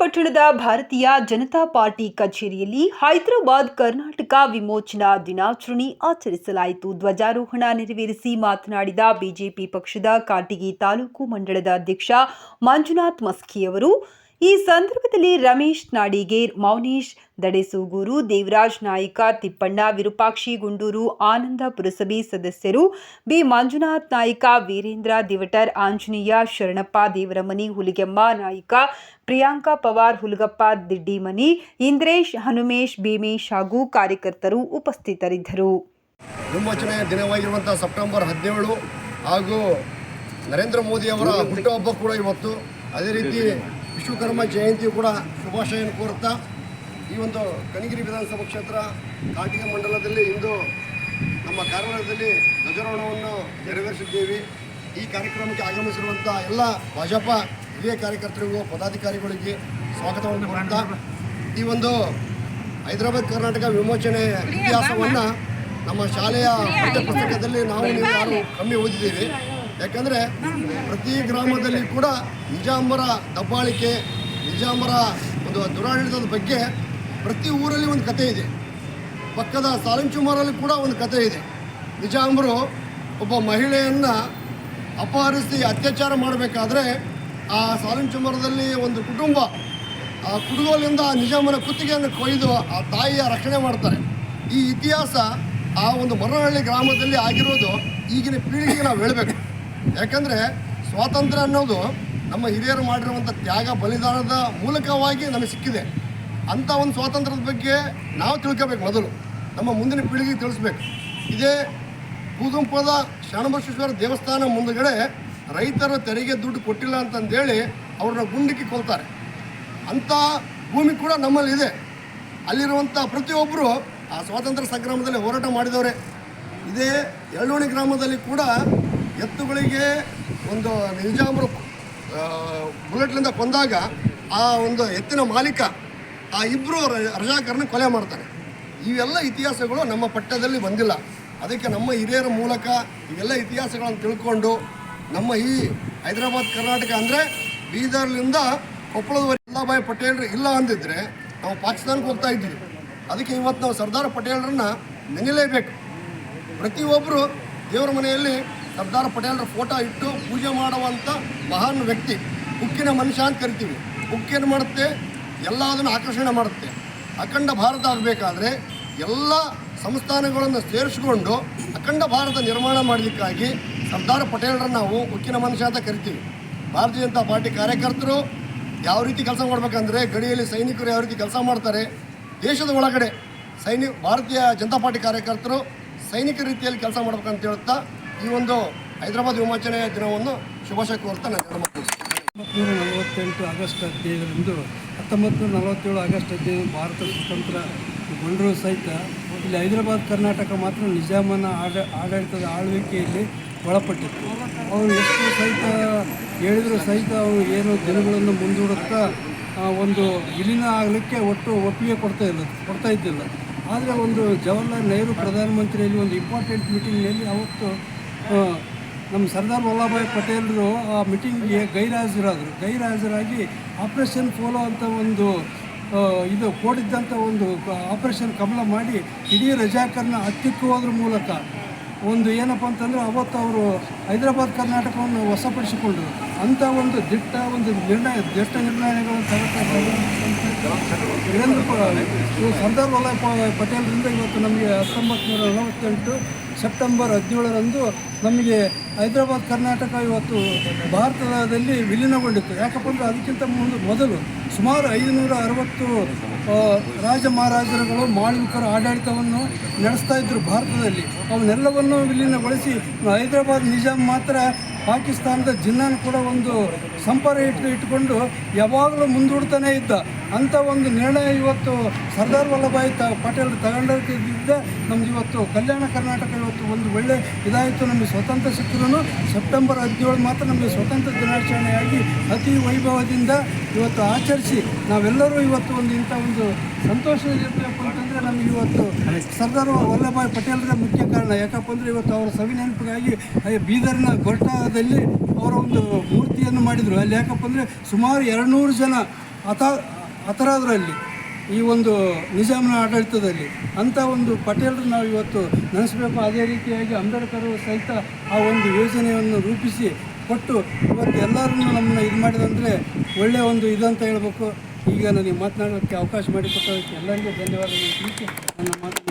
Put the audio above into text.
ನಗರದ ಭಾರತೀಯ ಜನತಾ ಪಾರ್ಟಿ ಕಚೇರಿಯಲ್ಲಿ ಹೈದರಾಬಾದ್ ಕರ್ನಾಟಕ ವಿಮೋಚನಾ ದಿನಾಚರಣೆ ಆಚರಿಸಲಾಯಿತು. ಧ್ವಜಾರೋಹಣ ನೆರವೇರಿಸಿ ಮಾತನಾಡಿದ ಬಿಜೆಪಿ ಪಕ್ಷದ ಕಾಟಿಗಿ ತಾಲೂಕು ಮಂಡಳದ ಅಧ್ಯಕ್ಷ ಮಂಜುನಾಥ್ ಮಸ್ಕಿ ಅವರು ಈ ಸಂದರ್ಭದಲ್ಲಿ ರಮೇಶ್ ನಾಡಿಗೇರ್, ಮೌನೇಶ್ ದಡೆಸೂಗೂರು, ದೇವರಾಜ್ ನಾಯ್ಕ, ತಿಪ್ಪಣ್ಣ, ವಿರೂಪಾಕ್ಷಿ ಗುಂಡೂರು, ಆನಂದ ಪುರಸಭೆ ಸದಸ್ಯರು, ಬಿ. ಮಂಜುನಾಥ್ ನಾಯ್ಕ, ವೀರೇಂದ್ರ ದಿವಟರ್, ಆಂಜನೇಯ ಶರಣಪ್ಪ, ದೇವರಮನಿ, ಹುಲಿಗೆಮ್ಮ ನಾಯ್ಕ, ಪ್ರಿಯಾಂಕಾ ಪವಾರ್, ಹುಲಗಪ್ಪ ದಿಡ್ಡಿಮನಿ, ಇಂದ್ರೇಶ್, ಹನುಮೇಶ್, ಭೀಮೇಶ್ ಹಾಗೂ ಕಾರ್ಯಕರ್ತರು ಉಪಸ್ಥಿತರಿದ್ದರು. ಸೆಪ್ಟೆಂಬರ್ ಹದಿನೇಳು ಹಾಗೂ ನರೇಂದ್ರ ಮೋದಿಯವರ ಹುಟ್ಟುಹಬ್ಬ ಕೂಡ ಇವತ್ತು. ಅದೇ ರೀತಿ ವಿಶ್ವಕರ್ಮ ಜಯಂತಿ ಕೂಡ ಶುಭಾಶಯನ ಕೋರುತ್ತಾ, ಈ ಒಂದು ಕಣಿಗಿರಿ ವಿಧಾನಸಭಾ ಕ್ಷೇತ್ರ ಕಾಟಿಗೆ ಮಂಡಲದಲ್ಲಿ ಇಂದು ನಮ್ಮ ಕಾರ್ಯಾಲಯದಲ್ಲಿ ಧ್ವಜಾರೋಹಣವನ್ನು ನೆರವೇರಿಸಿದ್ದೇವೆ. ಈ ಕಾರ್ಯಕ್ರಮಕ್ಕೆ ಆಗಮಿಸಿರುವಂಥ ಎಲ್ಲ ಭಾಜಪ ಹಿರಿಯ ಕಾರ್ಯಕರ್ತರಿಗೂ, ಪದಾಧಿಕಾರಿಗಳಿಗೆ ಸ್ವಾಗತವನ್ನು ಕೋರುತ್ತಾ, ಈ ಒಂದು ಹೈದರಾಬಾದ್ ಕರ್ನಾಟಕ ವಿಮೋಚನೆ ಇತಿಹಾಸವನ್ನು ನಮ್ಮ ಶಾಲೆಯ ಪಠ್ಯ ಪುಸ್ತಕದಲ್ಲಿ ನಾವು ನೀವು ಯಾರು ಕಮ್ಮಿ ಓದಿದ್ದೀವಿ. ಯಾಕಂದರೆ ಪ್ರತಿ ಗ್ರಾಮದಲ್ಲಿ ಕೂಡ ನಿಜಾಂಬರ ದಬ್ಬಾಳಿಕೆ, ನಿಜಾಂಬರ ಒಂದು ದುರಾಡಳಿತದ ಬಗ್ಗೆ ಪ್ರತಿ ಊರಲ್ಲಿ ಒಂದು ಕತೆ ಇದೆ. ಪಕ್ಕದ ಸಾಲಂಚುಮಾರಲ್ಲಿ ಕೂಡ ಒಂದು ಕತೆ ಇದೆ. ನಿಜಾಂಬರು ಒಬ್ಬ ಮಹಿಳೆಯನ್ನು ಅಪಹರಿಸಿ ಅತ್ಯಾಚಾರ ಮಾಡಬೇಕಾದ್ರೆ ಆ ಸಾಲಂಚುಮಾರದಲ್ಲಿ ಒಂದು ಕುಟುಂಬ, ಆ ಕುಡುಗೋಲಿಂದ ನಿಜಾಮನ ಕುತ್ತಿಗೆಯನ್ನು ಕೊಯ್ದು ಆ ತಾಯಿಯ ರಕ್ಷಣೆ ಮಾಡ್ತಾರೆ. ಈ ಇತಿಹಾಸ ಆ ಒಂದು ಮರಹಳ್ಳಿ ಗ್ರಾಮದಲ್ಲಿ ಆಗಿರೋದು ಈಗಿನ ಪೀಳಿಗೆಗೆ ನಾವು ಹೇಳಬೇಕು. ಯಾಕಂದರೆ ಸ್ವಾತಂತ್ರ್ಯ ಅನ್ನೋದು ನಮ್ಮ ಹಿರಿಯರು ಮಾಡಿರುವಂಥ ತ್ಯಾಗ ಬಲಿದಾನದ ಮೂಲಕವಾಗಿ ನಮಗೆ ಸಿಕ್ಕಿದೆ. ಅಂಥ ಒಂದು ಸ್ವಾತಂತ್ರ್ಯದ ಬಗ್ಗೆ ನಾವು ತಿಳ್ಕೋಬೇಕು ಮೊದಲು. ನಮ್ಮ ಮುಂದಿನ ಪೀಳಿಗೆಗೆ ತಿಳಿಸ್ಬೇಕು. ಇದೇ ಕುದುಂಪದ ಶರಣಬಸವೇಶ್ವರ ದೇವಸ್ಥಾನ ಮುಂದುಗಡೆ ರೈತರ ತೆರಿಗೆ ದುಡ್ಡು ಕೊಟ್ಟಿಲ್ಲ ಅಂತಂದೇಳಿ ಅವ್ರನ್ನ ಗುಂಡಿಕ್ಕಿ ಕೊಲ್ತಾರೆ. ಅಂಥ ಭೂಮಿ ಕೂಡ ನಮ್ಮಲ್ಲಿ ಇದೆ. ಅಲ್ಲಿರುವಂಥ ಪ್ರತಿಯೊಬ್ಬರು ಆ ಸ್ವಾತಂತ್ರ್ಯ ಸಂಗ್ರಾಮದಲ್ಲಿ ಹೋರಾಟ ಮಾಡಿದವರೇ. ಇದೇ ಎಳ್ಳೋಣಿ ಗ್ರಾಮದಲ್ಲಿ ಕೂಡ ಎತ್ತುಗಳಿಗೆ ಒಂದು ನಿಜಾಮರು ಬುಲೆಟ್ಲಿಂದ ಕೊಂದಾಗ ಆ ಒಂದು ಎತ್ತಿನ ಮಾಲೀಕ, ಆ ಇಬ್ಬರು ರಜಾಕರನ್ನ ಕೊಲೆ ಮಾಡ್ತಾರೆ. ಇವೆಲ್ಲ ಇತಿಹಾಸಗಳು ನಮ್ಮ ಪಠ್ಯದಲ್ಲಿ ಬಂದಿಲ್ಲ. ಅದಕ್ಕೆ ನಮ್ಮ ಹಿರಿಯರ ಮೂಲಕ ಇವೆಲ್ಲ ಇತಿಹಾಸಗಳನ್ನು ತಿಳ್ಕೊಂಡು ನಮ್ಮ ಈ ಹೈದರಾಬಾದ್, ಕರ್ನಾಟಕ ಅಂದರೆ ಬೀದರ್ಲಿಂದ ಕೊಪ್ಪಳದವರೆಗೆ ವಲ್ಲಭಾಯ್ ಪಟೇಲ್ರು ಇಲ್ಲ ಅಂದಿದ್ರೆ ನಾವು ಪಾಕಿಸ್ತಾನಕ್ಕೆ ಹೋಗ್ತಾ ಇದ್ವಿ. ಅದಕ್ಕೆ ಇವತ್ತು ನಾವು ಸರ್ದಾರ್ ಪಟೇಲ್ರನ್ನ ನೆನೆಯಲೇಬೇಕು. ಪ್ರತಿಯೊಬ್ಬರು ದೇವರ ಮನೆಯಲ್ಲಿ ಸರ್ದಾರ್ ಪಟೇಲ್ರ ಫೋಟೋ ಇಟ್ಟು ಪೂಜೆ ಮಾಡುವಂಥ ಮಹಾನ್ ವ್ಯಕ್ತಿ. ಉಕ್ಕಿನ ಮನುಷ್ಯ ಅಂತ ಕರಿತೀವಿ. ಉಕ್ಕೇನು ಮಾಡುತ್ತೆ? ಎಲ್ಲದನ್ನು ಆಕರ್ಷಣೆ ಮಾಡುತ್ತೆ. ಅಖಂಡ ಭಾರತ ಆಗಬೇಕಾದ್ರೆ ಎಲ್ಲ ಸಂಸ್ಥಾನಗಳನ್ನು ಸೇರಿಸಿಕೊಂಡು ಅಖಂಡ ಭಾರತ ನಿರ್ಮಾಣ ಮಾಡಲಿಕ್ಕಾಗಿ ಸರ್ದಾರ್ ಪಟೇಲ್ರ ನಾವು ಉಕ್ಕಿನ ಮನುಷ್ಯ ಅಂತ ಕರಿತೀವಿ. ಭಾರತೀಯ ಜನತಾ ಪಾರ್ಟಿ ಕಾರ್ಯಕರ್ತರು ಯಾವ ರೀತಿ ಕೆಲಸ ಮಾಡಬೇಕಂದ್ರೆ ಗಡಿಯಲ್ಲಿ ಸೈನಿಕರು ಯಾವ ರೀತಿ ಕೆಲಸ ಮಾಡ್ತಾರೆ? ದೇಶದ ಒಳಗಡೆ ಸೈನಿಕ ಭಾರತೀಯ ಜನತಾ ಪಾರ್ಟಿ ಕಾರ್ಯಕರ್ತರು ಸೈನಿಕ ರೀತಿಯಲ್ಲಿ ಕೆಲಸ ಮಾಡ್ಬೇಕಂತ ಹೇಳ್ತಾ ಈ ಒಂದು ಹೈದರಾಬಾದ್ ವಿಮೋಚನೆಯ ದಿನವನ್ನು ಶುಭಾಶಯ ಕೋರ್ತಾ ನಾನು ಹತ್ತೊಂಬತ್ತು ನಲವತ್ತೆಂಟು ಆಗಸ್ಟ್ ಹದಿನೈದರಂದು ಹತ್ತೊಂಬತ್ತು ನಲವತ್ತೇಳು ಆಗಸ್ಟ್ ಹದಿನೈದು ಭಾರತ ಸ್ವತಂತ್ರಗೊಂಡರೂ ಸಹಿತ ಇಲ್ಲಿ ಹೈದರಾಬಾದ್, ಕರ್ನಾಟಕ ಮಾತ್ರ ನಿಜಾಮನ ಆಡ, ಆಡಳಿತದ ಆಳ್ವಿಕೆಯಲ್ಲಿ ಒಳಪಟ್ಟಿತ್ತು. ಅವರು ಎಷ್ಟು ಸಹಿತ ಹೇಳಿದರೂ ಸಹಿತ ಅವರು ಏನು ದಿನಗಳನ್ನು ಮುಂದೂಡುತ್ತಾ ಒಂದು ವಿಲೀನ ಆಗಲಿಕ್ಕೆ ಒಟ್ಟು ಒಪ್ಪಿಗೆ ಕೊಡ್ತಾ ಇಲ್ಲ, ಕೊಡ್ತಾ ಇದ್ದಿಲ್ಲ. ಆದರೆ ಒಂದು ಜವಾಹರ್ಲಾಲ್ ನೆಹರು ಪ್ರಧಾನಮಂತ್ರಿಯಲ್ಲಿ ಒಂದು ಇಂಪಾರ್ಟೆಂಟ್ ಮೀಟಿಂಗ್ನಲ್ಲಿ ಅವತ್ತು ನಮ್ಮ ಸರ್ದಾರ್ ವಲ್ಲಭಾಯ್ ಪಟೇಲರು ಆ ಮೀಟಿಂಗ್ಗೆ ಗೈರಾಜರಾದರು. ಗೈರಾಜರಾಗಿ ಆಪರೇಷನ್ ಫೋಲೋ ಅಂತ ಒಂದು ಇದು ಕೋಡಿದ್ದಂಥ ಒಂದು ಆಪರೇಷನ್ ಕಮಲ ಮಾಡಿ, ಇಡೀ ರಜಾಕರ್ನ ಹತ್ತಿಕ್ಕುವುದ್ರ ಮೂಲಕ ಒಂದು ಏನಪ್ಪ ಅಂತಂದರೆ ಅವತ್ತು ಅವರು ಹೈದರಾಬಾದ್ ಕರ್ನಾಟಕವನ್ನು ವಶಪಡಿಸಿಕೊಂಡರು. ಅಂಥ ಒಂದು ದಿಟ್ಟ ಒಂದು ನಿರ್ಣಯ, ದಿಟ್ಟ ನಿರ್ಣಯಗಳನ್ನು ತಗೊಳ್ತಾರೆ ಸರ್ದಾರ್ ವಲ್ಲಭಾಯ್ ಪಟೇಲ್ರಿಂದ ಇವತ್ತು ನಮಗೆ ಹತ್ತೊಂಬತ್ತು ನೂರ ನಲವತ್ತೆಂಟು ಸೆಪ್ಟೆಂಬರ್ ಹದಿನೇಳರಂದು ನಮಗೆ ಹೈದರಾಬಾದ್ ಕರ್ನಾಟಕ ಇವತ್ತು ಭಾರತದಲ್ಲಿ ವಿಲೀನಗೊಂಡಿತ್ತು. ಯಾಕಪ್ಪ ಅಂದರೆ ಅದಕ್ಕಿಂತ ಮುಂದೆ ಮೊದಲು ಸುಮಾರು ಐದುನೂರ ಅರವತ್ತು ರಾಜ ಮಹಾರಾಜರುಗಳು ಮಾಳ್ವಿಕರ ಆಡಳಿತವನ್ನು ನಡೆಸ್ತಾ ಇದ್ದರು ಭಾರತದಲ್ಲಿ. ಅವನ್ನೆಲ್ಲವನ್ನು ವಿಲೀನಗೊಳಿಸಿ ಹೈದರಾಬಾದ್ ನಿಜಾಮ್ ಮಾತ್ರ ಪಾಕಿಸ್ತಾನದ ಜಿನ್ನಾನ ಕೂಡ ಒಂದು ಸಂಪರ್ಕ ಇಟ್ಟು ಇಟ್ಟುಕೊಂಡು ಯಾವಾಗಲೂ ಮುಂದೂಡ್ತಾನೇ ಇದ್ದ. ಅಂಥ ಒಂದು ನಿರ್ಣಯ ಇವತ್ತು ಸರ್ದಾರ್ ವಲ್ಲಭಾಯ್ ತ ಪಟೇಲ್ ತಗೊಂಡಿದ್ದ ನಮ್ಗೆ ಇವತ್ತು ಕಲ್ಯಾಣ ಕರ್ನಾಟಕ ಇವತ್ತು ಒಂದು ಒಳ್ಳೆ ಇದಾಯಿತು. ನಮಗೆ ಸ್ವತಂತ್ರ ಸಿಕ್ಕಿದ್ರು ಸೆಪ್ಟೆಂಬರ್ ಹದಿನೇಳು ಮಾತ್ರ ನಮಗೆ ಸ್ವತಂತ್ರ ದಿನಾಚರಣೆಯಾಗಿ ಅತಿ ವೈಭವದಿಂದ ಇವತ್ತು ಆಚರಿಸಿ ನಾವೆಲ್ಲರೂ ಇವತ್ತು ಒಂದು ಇಂಥ ಒಂದು ಸಂತೋಷದಲ್ಲಿರಬೇಕು ಅಂತಂದರೆ ನಮಗೆ ಇವತ್ತು ಸರ್ದಾರ್ ವಲ್ಲಭಾಯ್ ಪಟೇಲ್ರ ಮುಖ್ಯ ಕಾರಣ. ಯಾಕಪ್ಪ ಅಂದರೆ ಇವತ್ತು ಅವರ ಸವಿನೆನಪಿಗಾಗಿ ಬೀದರ್ನ ಗೊರ್ಟಾದಲ್ಲಿ ಅವರ ಒಂದು ಮೂರ್ತಿಯನ್ನು ಮಾಡಿದರು. ಅಲ್ಲಿ ಯಾಕಪ್ಪ ಅಂದರೆ ಸುಮಾರು ಎರಡುನೂರು ಜನ ಅಥ ಹತರಾದ್ರಲ್ಲಿ ಈ ಒಂದು ನಿಜಾಮನ ಆಡಳಿತದಲ್ಲಿ ಅಂಥ ಒಂದು ಪಟೇಲರು ನಾವು ಇವತ್ತು ನೆನೆಸಬೇಕು. ಅದೇ ರೀತಿಯಾಗಿ ಅಂಬೇಡ್ಕರ್ ಸಹಿತ ಆ ಒಂದು ಯೋಜನೆಯನ್ನು ರೂಪಿಸಿ ಕೊಟ್ಟು ಇವತ್ತು ಎಲ್ಲರನ್ನೂ ನಮ್ಮನ್ನು ಇದು ಮಾಡಿದಂದರೆ ಒಳ್ಳೆಯ ಒಂದು ಇದಂತ ಹೇಳಬೇಕು. ಈಗ ನನಗೆ ಮಾತನಾಡೋಕ್ಕೆ ಅವಕಾಶ ಮಾಡಿಕೊಟ್ಟದಕ್ಕೆ ಎಲ್ಲರಿಗೂ ಧನ್ಯವಾದಗಳು. ತಿಳಿಸಿ ನನ್ನ ಮಾತನ್ನು